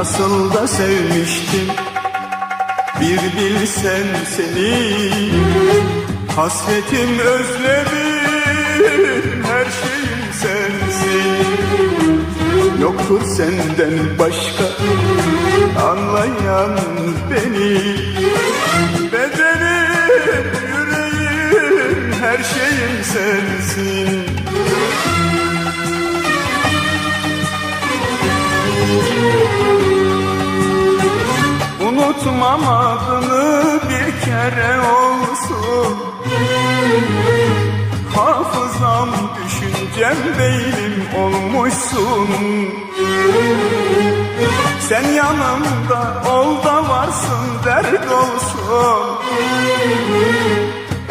Nasıl da sevmiştim Bir bilsen seni. Hasretim özledim Her şeyim sensin. Yoktur senden başka Anlayan beni. Bedenim, yüreğim Her şeyim sensin. Unutmam adını bir kere olsun Hafızam, düşüncem, beynim olmuşsun. Sen yanımda ol da varsın dert olsun.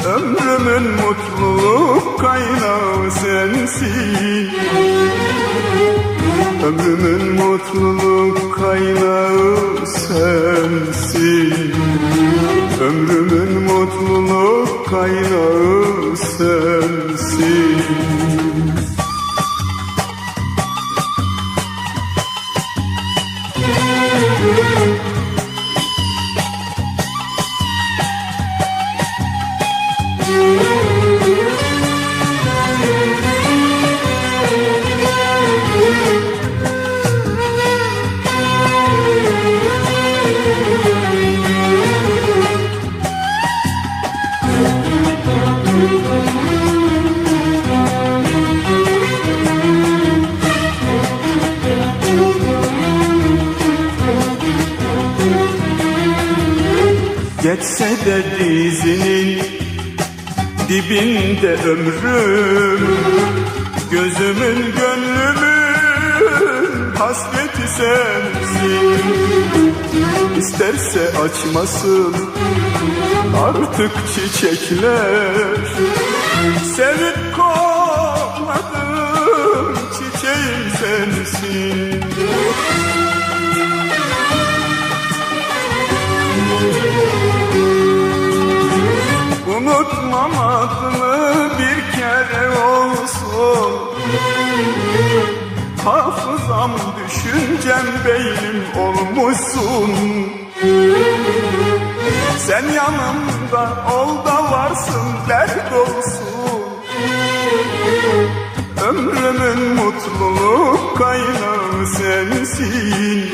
Ömrümün mutluluk kaynağı sensin. Ömrümün mutluluk kaynağı sensin. Ömrümün mutluluk kaynağı sensin Geçse de dizinin dibinde ömrüm Gözümün gönlümün hasreti sensin. İsterse açmasın artık çiçekler. Sevip kokladım çiçeğim sensin olsun. Hafızam, düşüncem, beynim olmuşsun. Sen yanımda ol da varsın dert olsun. Ömrümün mutluluk kaynağı sensin.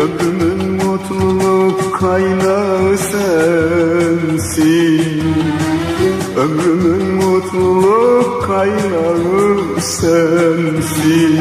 Ömrümün mutluluk kaynağı sensin. Ömrümün mutluluk kaynağı sensin.